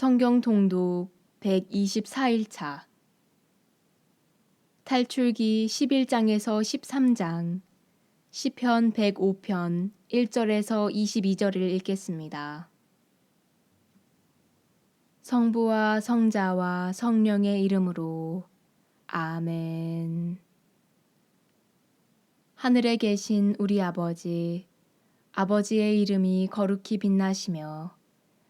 성경 통독 124일차 탈출기 11장에서 13장 시편 105편 1절에서 22절을 읽겠습니다. 성부와 성자와 성령의 이름으로 아멘. 하늘에 계신 우리 아버지, 아버지의 이름이 거룩히 빛나시며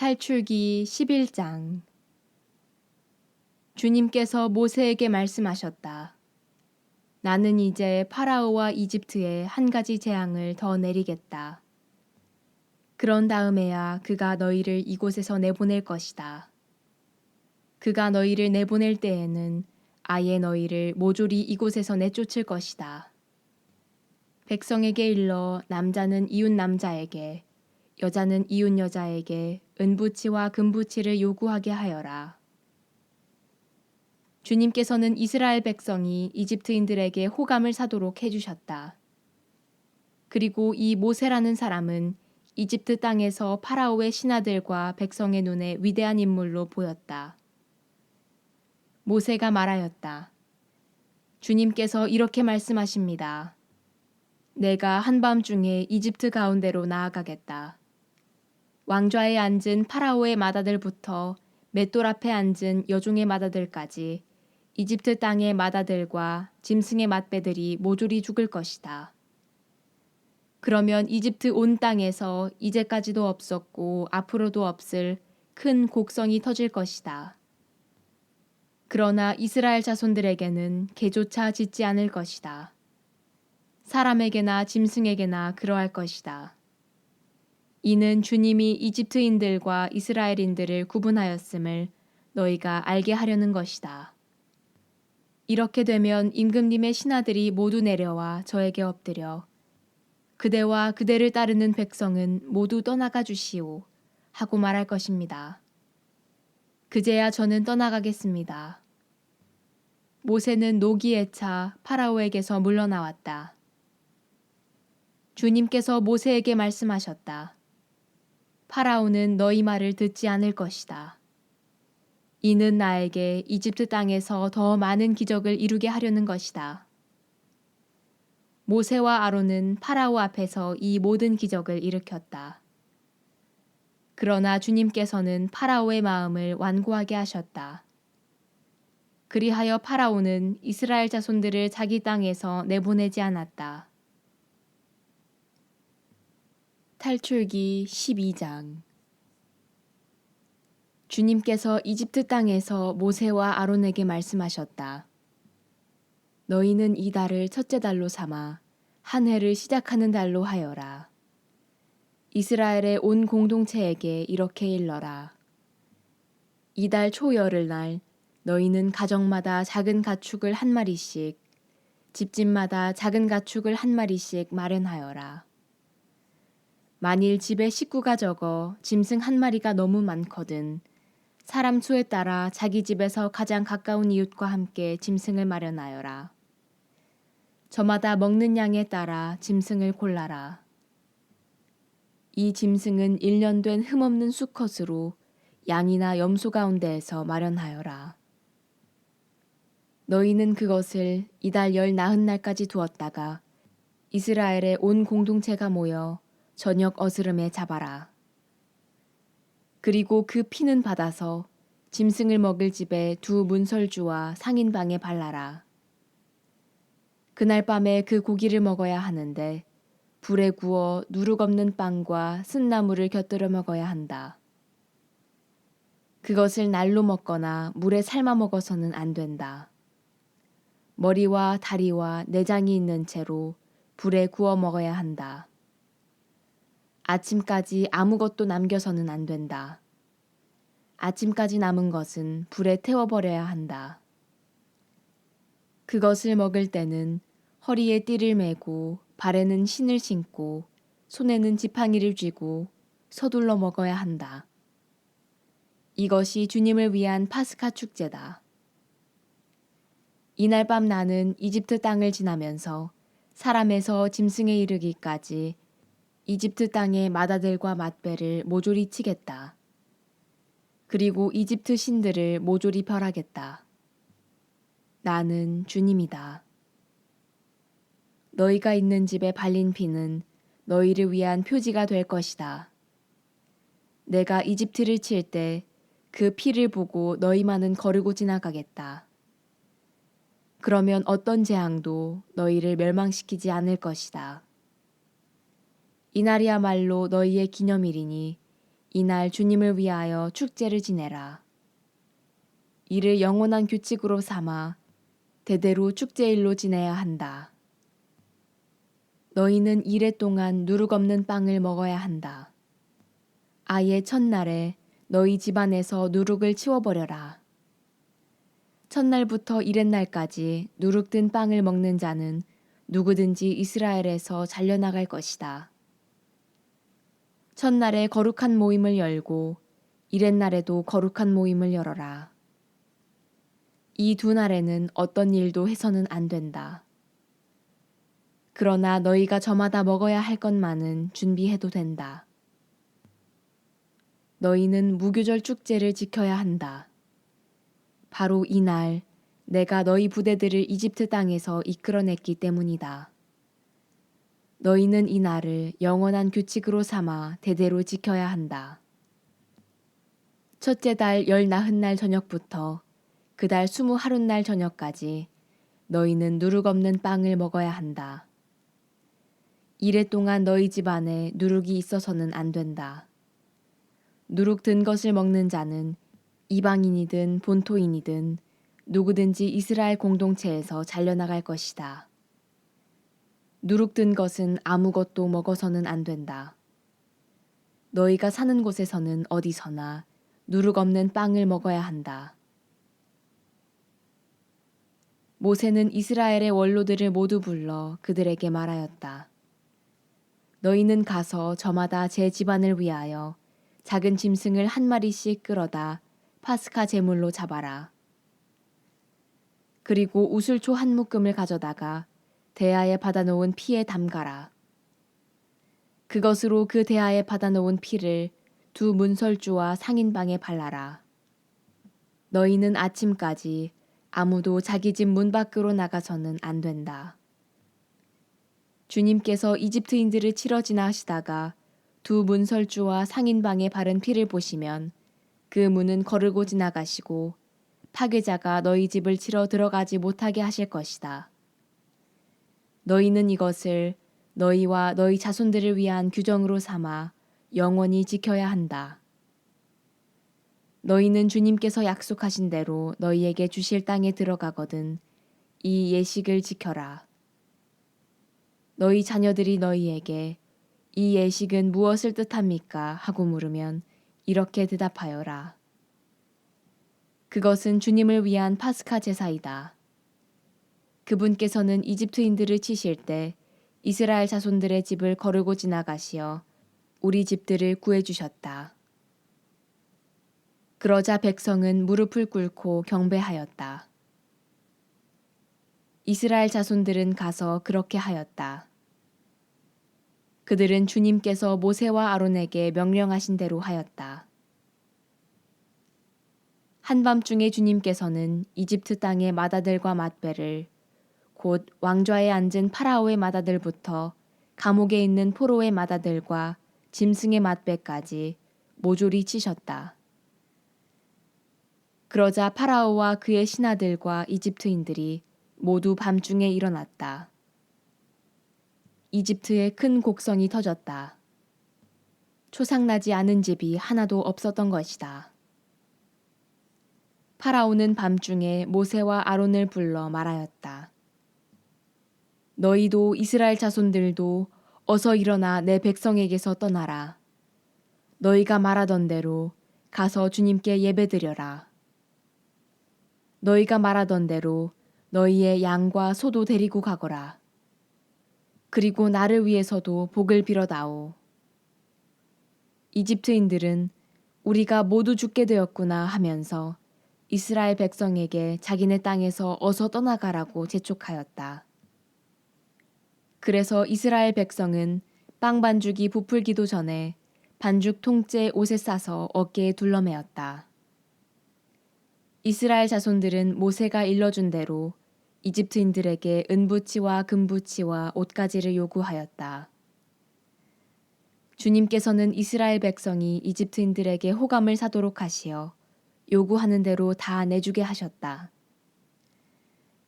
탈출기 11장 주님께서 모세에게 말씀하셨다. 나는 이제 파라오와 이집트에 한 가지 재앙을 더 내리겠다. 그런 다음에야 그가 너희를 이곳에서 내보낼 것이다. 그가 너희를 내보낼 때에는 아예 너희를 모조리 이곳에서 내쫓을 것이다. 백성에게 일러 남자는 이웃 남자에게 여자는 이웃 여자에게 은부치와 금부치를 요구하게 하여라. 주님께서는 이스라엘 백성이 이집트인들에게 호감을 사도록 해주셨다. 그리고 이 모세라는 사람은 이집트 땅에서 파라오의 신하들과 백성의 눈에 위대한 인물로 보였다. 모세가 말하였다. 주님께서 이렇게 말씀하십니다. 내가 한밤중에 이집트 가운데로 나아가겠다. 왕좌에 앉은 파라오의 마다들부터 맷돌 앞에 앉은 여종의 마다들까지 이집트 땅의 마다들과 짐승의 맛배들이 모조리 죽을 것이다. 그러면 이집트 온 땅에서 이제까지도 없었고 앞으로도 없을 큰 곡성이 터질 것이다. 그러나 이스라엘 자손들에게는 개조차 짓지 않을 것이다. 사람에게나 짐승에게나 그러할 것이다. 이는 주님이 이집트인들과 이스라엘인들을 구분하였음을 너희가 알게 하려는 것이다. 이렇게 되면 임금님의 신하들이 모두 내려와 저에게 엎드려 그대와 그대를 따르는 백성은 모두 떠나가 주시오 하고 말할 것입니다. 그제야 저는 떠나가겠습니다. 모세는 노기에 차 파라오에게서 물러나왔다. 주님께서 모세에게 말씀하셨다. 파라오는 너희 말을 듣지 않을 것이다. 이는 나에게 이집트 땅에서 더 많은 기적을 이루게 하려는 것이다. 모세와 아론은 파라오 앞에서 이 모든 기적을 일으켰다. 그러나 주님께서는 파라오의 마음을 완고하게 하셨다. 그리하여 파라오는 이스라엘 자손들을 자기 땅에서 내보내지 않았다. 탈출기 12장 주님께서 이집트 땅에서 모세와 아론에게 말씀하셨다. 너희는 이 달을 첫째 달로 삼아 한 해를 시작하는 달로 하여라. 이스라엘의 온 공동체에게 이렇게 일러라. 이달 초열을 날 너희는 가정마다 작은 가축을 한 마리씩, 집집마다 작은 가축을 한 마리씩 마련하여라. 만일 집에 식구가 적어 짐승 한 마리가 너무 많거든 사람 수에 따라 자기 집에서 가장 가까운 이웃과 함께 짐승을 마련하여라. 저마다 먹는 양에 따라 짐승을 골라라. 이 짐승은 1년 된 흠없는 수컷으로 양이나 염소 가운데에서 마련하여라. 너희는 그것을 이달 열 나흔 날까지 두었다가 이스라엘의 온 공동체가 모여 저녁 어스름에 잡아라. 그리고 그 피는 받아서 짐승을 먹을 집에 두 문설주와 상인방에 발라라. 그날 밤에 그 고기를 먹어야 하는데 불에 구워 누룩 없는 빵과 쓴나물을 곁들여 먹어야 한다. 그것을 날로 먹거나 물에 삶아 먹어서는 안 된다. 머리와 다리와 내장이 있는 채로 불에 구워 먹어야 한다. 아침까지 아무것도 남겨서는 안 된다. 아침까지 남은 것은 불에 태워버려야 한다. 그것을 먹을 때는 허리에 띠를 메고 발에는 신을 신고 손에는 지팡이를 쥐고 서둘러 먹어야 한다. 이것이 주님을 위한 파스카 축제다. 이날 밤 나는 이집트 땅을 지나면서 사람에서 짐승에 이르기까지 이집트 땅의 마다들과 맛배를 모조리 치겠다. 그리고 이집트 신들을 모조리 멸하겠다. 나는 주님이다. 너희가 있는 집에 발린 피는 너희를 위한 표지가 될 것이다. 내가 이집트를 칠 때 그 피를 보고 너희만은 거르고 지나가겠다. 그러면 어떤 재앙도 너희를 멸망시키지 않을 것이다. 이날이야말로 너희의 기념일이니 이날 주님을 위하여 축제를 지내라. 이를 영원한 규칙으로 삼아 대대로 축제일로 지내야 한다. 너희는 이래 동안 누룩 없는 빵을 먹어야 한다. 아예 첫날에 너희 집안에서 누룩을 치워버려라. 첫날부터 이렛날까지 누룩 든 빵을 먹는 자는 누구든지 이스라엘에서 잘려나갈 것이다. 첫날에 거룩한 모임을 열고 이렛날에도 거룩한 모임을 열어라. 이 두 날에는 어떤 일도 해서는 안 된다. 그러나 너희가 저마다 먹어야 할 것만은 준비해도 된다. 너희는 무교절 축제를 지켜야 한다. 바로 이날 내가 너희 부대들을 이집트 땅에서 이끌어냈기 때문이다. 너희는 이 날을 영원한 규칙으로 삼아 대대로 지켜야 한다. 첫째 달 열 나흔 날 저녁부터 그 달 스무 하룻 날 저녁까지 너희는 누룩 없는 빵을 먹어야 한다. 이래 동안 너희 집안에 누룩이 있어서는 안 된다. 누룩 든 것을 먹는 자는 이방인이든 본토인이든 누구든지 이스라엘 공동체에서 잘려나갈 것이다. 누룩 든 것은 아무것도 먹어서는 안 된다. 너희가 사는 곳에서는 어디서나 누룩 없는 빵을 먹어야 한다. 모세는 이스라엘의 원로들을 모두 불러 그들에게 말하였다. 너희는 가서 저마다 제 집안을 위하여 작은 짐승을 한 마리씩 끌어다 파스카 제물로 잡아라. 그리고 우슬초 한 묶음을 가져다가 대야에 받아놓은 피에 담가라. 그것으로 그 대야에 받아놓은 피를 두 문설주와 상인방에 발라라. 너희는 아침까지 아무도 자기 집 문 밖으로 나가서는 안 된다. 주님께서 이집트인들을 치러 지나시다가 두 문설주와 상인방에 바른 피를 보시면 그 문은 거르고 지나가시고 파괴자가 너희 집을 치러 들어가지 못하게 하실 것이다. 너희는 이것을 너희와 너희 자손들을 위한 규정으로 삼아 영원히 지켜야 한다. 너희는 주님께서 약속하신 대로 너희에게 주실 땅에 들어가거든 이 예식을 지켜라. 너희 자녀들이 너희에게 이 예식은 무엇을 뜻합니까? 하고 물으면 이렇게 대답하여라. 그것은 주님을 위한 파스카 제사이다. 그분께서는 이집트인들을 치실 때 이스라엘 자손들의 집을 거르고 지나가시어 우리 집들을 구해 주셨다. 그러자 백성은 무릎을 꿇고 경배하였다. 이스라엘 자손들은 가서 그렇게 하였다. 그들은 주님께서 모세와 아론에게 명령하신 대로 하였다. 한밤중에 주님께서는 이집트 땅의 마다들과 맛배를 곧 왕좌에 앉은 파라오의 마다들부터 감옥에 있는 포로의 마다들과 짐승의 맛배까지 모조리 치셨다. 그러자 파라오와 그의 신하들과 이집트인들이 모두 밤중에 일어났다. 이집트에 큰 곡성이 터졌다. 초상나지 않은 집이 하나도 없었던 것이다. 파라오는 밤중에 모세와 아론을 불러 말하였다. 너희도 이스라엘 자손들도 어서 일어나 내 백성에게서 떠나라. 너희가 말하던 대로 가서 주님께 예배드려라. 너희가 말하던 대로 너희의 양과 소도 데리고 가거라. 그리고 나를 위해서도 복을 빌어다오. 이집트인들은 우리가 모두 죽게 되었구나 하면서 이스라엘 백성에게 자기네 땅에서 어서 떠나가라고 재촉하였다. 그래서 이스라엘 백성은 빵 반죽이 부풀기도 전에 반죽 통째 옷에 싸서 어깨에 둘러매었다. 이스라엘 자손들은 모세가 일러준 대로 이집트인들에게 은부치와 금부치와 옷가지를 요구하였다. 주님께서는 이스라엘 백성이 이집트인들에게 호감을 사도록 하시어 요구하는 대로 다 내주게 하셨다.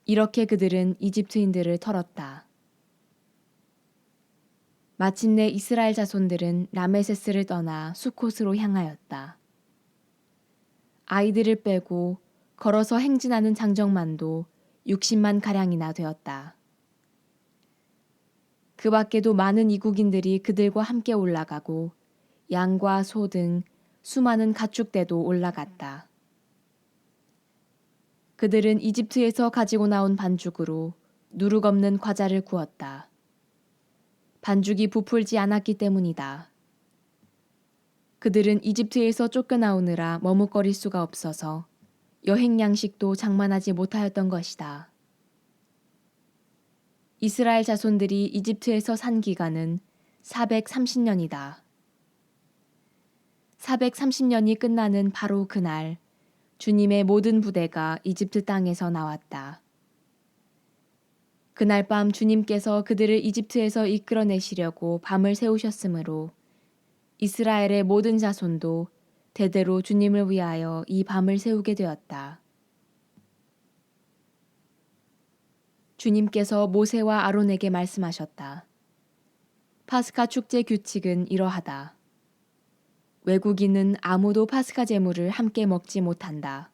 이렇게 그들은 이집트인들을 털었다. 마침내 이스라엘 자손들은 라메세스를 떠나 수콧으로 향하였다. 아이들을 빼고 걸어서 행진하는 장정만도 60만 가량이나 되었다. 그 밖에도 많은 이국인들이 그들과 함께 올라가고 양과 소 등 수많은 가축대도 올라갔다. 그들은 이집트에서 가지고 나온 반죽으로 누룩 없는 과자를 구웠다. 반죽이 부풀지 않았기 때문이다. 그들은 이집트에서 쫓겨나오느라 머뭇거릴 수가 없어서 여행 양식도 장만하지 못하였던 것이다. 이스라엘 자손들이 이집트에서 산 기간은 430년이다. 430년이 끝나는 바로 그날 주님의 모든 부대가 이집트 땅에서 나왔다. 그날 밤 주님께서 그들을 이집트에서 이끌어내시려고 밤을 세우셨으므로 이스라엘의 모든 자손도 대대로 주님을 위하여 이 밤을 세우게 되었다. 주님께서 모세와 아론에게 말씀하셨다. 파스카 축제 규칙은 이러하다. 외국인은 아무도 파스카 제물을 함께 먹지 못한다.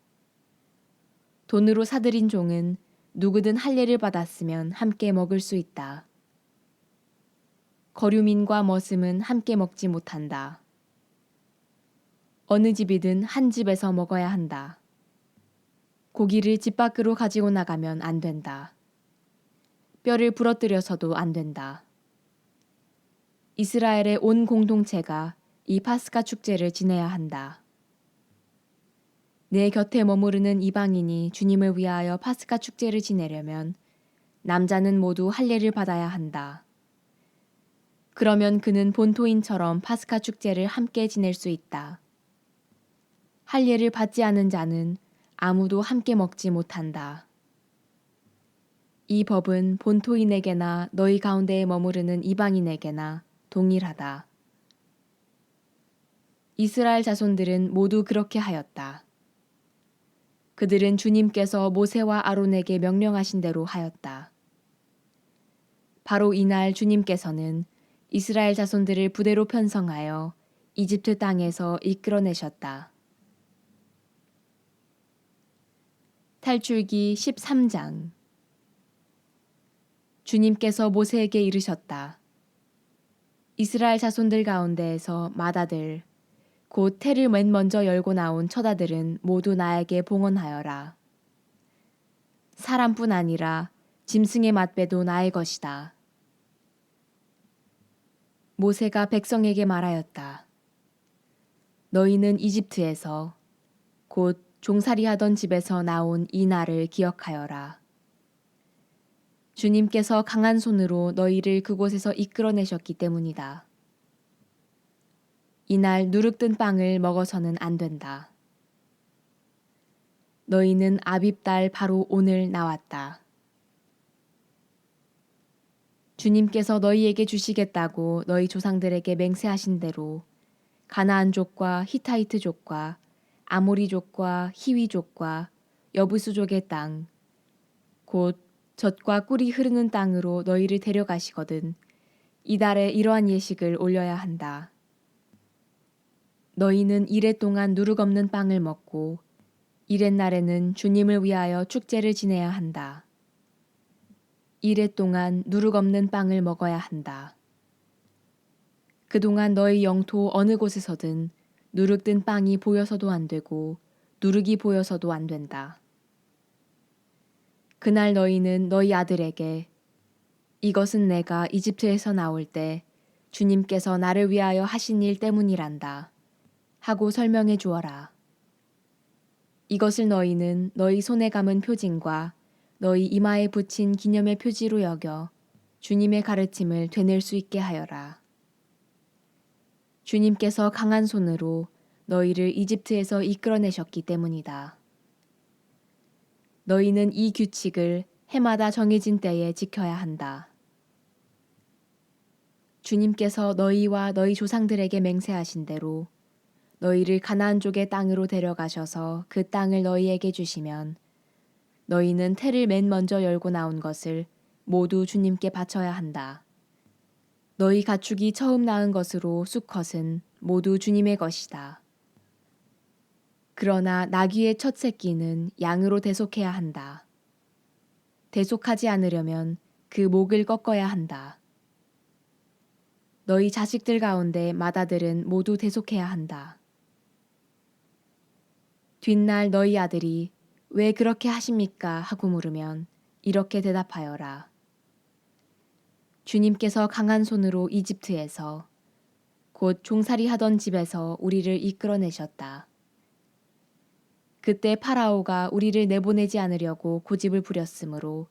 돈으로 사들인 종은 누구든 할례를 받았으면 함께 먹을 수 있다. 거류민과 머슴은 함께 먹지 못한다. 어느 집이든 한 집에서 먹어야 한다. 고기를 집 밖으로 가지고 나가면 안 된다. 뼈를 부러뜨려서도 안 된다. 이스라엘의 온 공동체가 이 파스카 축제를 지내야 한다. 내 곁에 머무르는 이방인이 주님을 위하여 파스카 축제를 지내려면 남자는 모두 할례를 받아야 한다. 그러면 그는 본토인처럼 파스카 축제를 함께 지낼 수 있다. 할례를 받지 않은 자는 아무도 함께 먹지 못한다. 이 법은 본토인에게나 너희 가운데에 머무르는 이방인에게나 동일하다. 이스라엘 자손들은 모두 그렇게 하였다. 그들은 주님께서 모세와 아론에게 명령하신 대로 하였다. 바로 이날 주님께서는 이스라엘 자손들을 부대로 편성하여 이집트 땅에서 이끌어내셨다. 탈출기 13장 주님께서 모세에게 이르셨다. 이스라엘 자손들 가운데에서 마다들 곧 태를 맨 먼저 열고 나온 처다들은 모두 나에게 봉헌하여라. 사람뿐 아니라 짐승의 맛배도 나의 것이다. 모세가 백성에게 말하였다. 너희는 이집트에서 곧 종살이하던 집에서 나온 이 날을 기억하여라. 주님께서 강한 손으로 너희를 그곳에서 이끌어내셨기 때문이다. 이날 누룩든 빵을 먹어서는 안 된다. 너희는 아빕달 바로 오늘 나왔다. 주님께서 너희에게 주시겠다고 너희 조상들에게 맹세하신 대로 가나안 족과 히타이트 족과 아모리 족과 히위 족과 여부수 족의 땅, 곧 젖과 꿀이 흐르는 땅으로 너희를 데려가시거든 이달에 이러한 예식을 올려야 한다. 너희는 이래 동안 누룩 없는 빵을 먹고 이렛 날에는 주님을 위하여 축제를 지내야 한다. 이래 동안 누룩 없는 빵을 먹어야 한다. 그동안 너희 영토 어느 곳에서든 누룩 든 빵이 보여서도 안 되고 누룩이 보여서도 안 된다. 그날 너희는 너희 아들에게 이것은 내가 이집트에서 나올 때 주님께서 나를 위하여 하신 일 때문이란다. 하고 설명해 주어라. 이것을 너희는 너희 손에 감은 표징과 너희 이마에 붙인 기념의 표지로 여겨 주님의 가르침을 되낼 수 있게 하여라. 주님께서 강한 손으로 너희를 이집트에서 이끌어내셨기 때문이다. 너희는 이 규칙을 해마다 정해진 때에 지켜야 한다. 주님께서 너희와 너희 조상들에게 맹세하신 대로 너희를 가나안 족의 땅으로 데려가셔서 그 땅을 너희에게 주시면 너희는 태를 맨 먼저 열고 나온 것을 모두 주님께 바쳐야 한다. 너희 가축이 처음 낳은 것으로 수컷은 모두 주님의 것이다. 그러나 나귀의 첫 새끼는 양으로 대속해야 한다. 대속하지 않으려면 그 목을 꺾어야 한다. 너희 자식들 가운데 맏아들은 모두 대속해야 한다. 뒷날 너희 아들이 왜 그렇게 하십니까? 하고 물으면 이렇게 대답하여라. 주님께서 강한 손으로 이집트에서 곧 종살이 하던 집에서 우리를 이끌어내셨다. 그때 파라오가 우리를 내보내지 않으려고 고집을 부렸으므로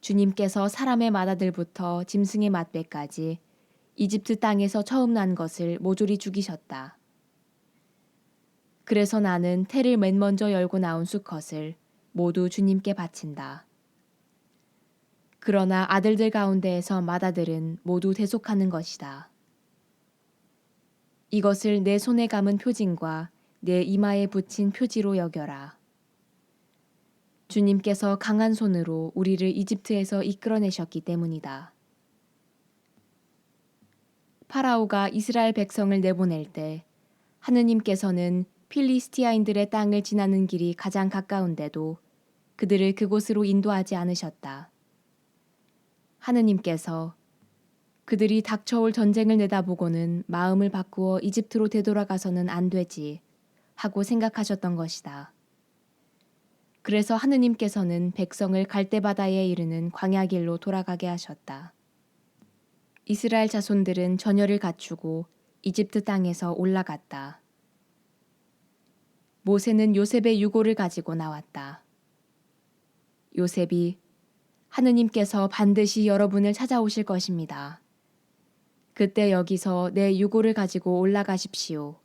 주님께서 사람의 맏아들부터 짐승의 맏배까지 이집트 땅에서 처음 난 것을 모조리 죽이셨다. 그래서 나는 태를 맨 먼저 열고 나온 수컷을 모두 주님께 바친다. 그러나 아들들 가운데에서 맏아들은 모두 대속하는 것이다. 이것을 내 손에 감은 표징과 내 이마에 붙인 표지로 여겨라. 주님께서 강한 손으로 우리를 이집트에서 이끌어내셨기 때문이다. 파라오가 이스라엘 백성을 내보낼 때 하느님께서는 필리스티아인들의 땅을 지나는 길이 가장 가까운데도 그들을 그곳으로 인도하지 않으셨다. 하느님께서 그들이 닥쳐올 전쟁을 내다보고는 마음을 바꾸어 이집트로 되돌아가서는 안 되지 하고 생각하셨던 것이다. 그래서 하느님께서는 백성을 갈대바다에 이르는 광야길로 돌아가게 하셨다. 이스라엘 자손들은 전열을 갖추고 이집트 땅에서 올라갔다. 모세는 요셉의 유고를 가지고 나왔다. 요셉이 하느님께서 반드시 여러분을 찾아오실 것입니다. 그때 여기서 내 유고를 가지고 올라가십시오.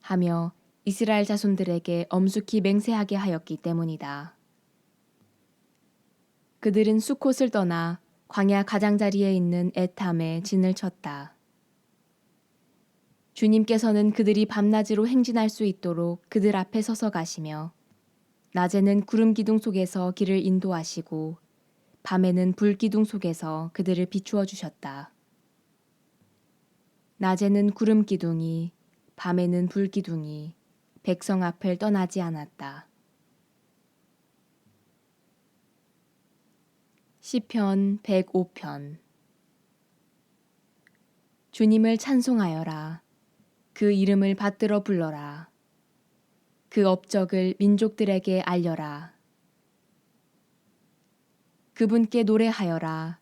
하며 이스라엘 자손들에게 엄숙히 맹세하게 하였기 때문이다. 그들은 수콧을 떠나 광야 가장자리에 있는 에탐에 진을 쳤다. 주님께서는 그들이 밤낮으로 행진할 수 있도록 그들 앞에 서서 가시며 낮에는 구름 기둥 속에서 길을 인도하시고 밤에는 불 기둥 속에서 그들을 비추어 주셨다. 낮에는 구름 기둥이 밤에는 불 기둥이 백성 앞을 떠나지 않았다. 시편 105편 주님을 찬송하여라. 그 이름을 받들어 불러라. 그 업적을 민족들에게 알려라. 그분께 노래하여라.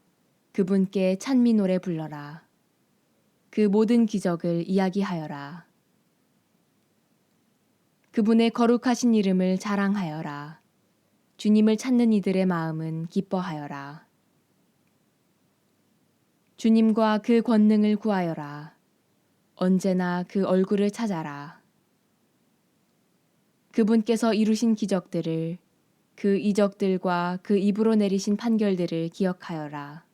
그분께 찬미 노래 불러라. 그 모든 기적을 이야기하여라. 그분의 거룩하신 이름을 자랑하여라. 주님을 찾는 이들의 마음은 기뻐하여라. 주님과 그 권능을 구하여라. 언제나 그 얼굴을 찾아라. 그분께서 이루신 기적들을 그 이적들과 그 입으로 내리신 판결들을 기억하여라.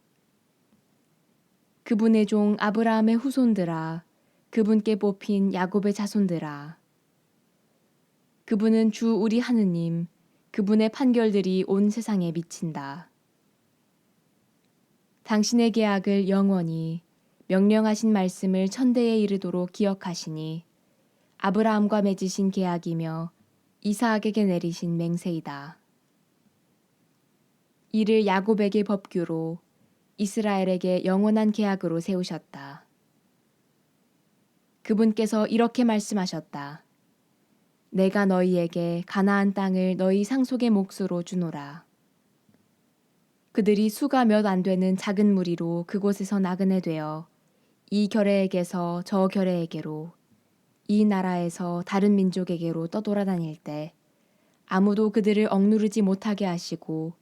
그분의 종 아브라함의 후손들아, 그분께 뽑힌 야곱의 자손들아. 그분은 주 우리 하느님, 그분의 판결들이 온 세상에 미친다. 당신의 계약을 영원히 명령하신 말씀을 천대에 이르도록 기억하시니 아브라함과 맺으신 계약이며 이사학에게 내리신 맹세이다. 이를 야곱에게 법규로 이스라엘에게 영원한 계약으로 세우셨다. 그분께서 이렇게 말씀하셨다. 내가 너희에게 가나안 땅을 너희 상속의 몫으로 주노라. 그들이 수가 몇 안 되는 작은 무리로 그곳에서 나그네 되어 이 결례에게서 저 결례에게로 이 나라에서 다른 민족에게로 떠돌아다닐 때 아무도 그들을 억누르지 못하게 하시고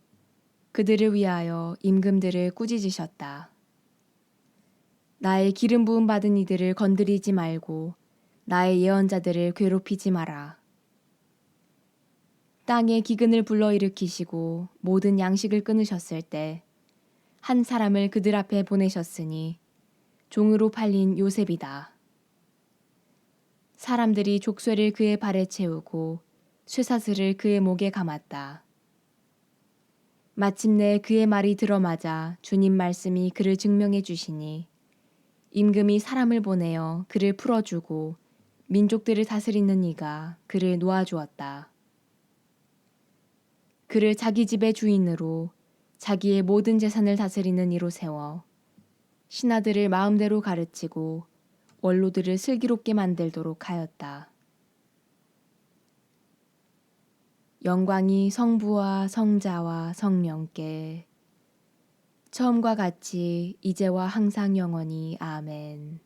그들을 위하여 임금들을 꾸짖으셨다. 나의 기름 부음 받은 이들을 건드리지 말고 나의 예언자들을 괴롭히지 마라. 땅에 기근을 불러일으키시고 모든 양식을 끊으셨을 때 한 사람을 그들 앞에 보내셨으니 종으로 팔린 요셉이다. 사람들이 족쇄를 그의 발에 채우고 쇠사슬을 그의 목에 감았다. 마침내 그의 말이 들어맞아 주님 말씀이 그를 증명해 주시니 임금이 사람을 보내어 그를 풀어주고 민족들을 다스리는 이가 그를 놓아주었다. 그를 자기 집의 주인으로 자기의 모든 재산을 다스리는 이로 세워 신하들을 마음대로 가르치고 원로들을 슬기롭게 만들도록 하였다. 영광이 성부와 성자와 성령께 처음과 같이 이제와 항상 영원히 아멘.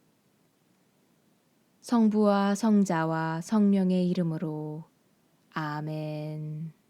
성부와 성자와 성령의 이름으로 아멘.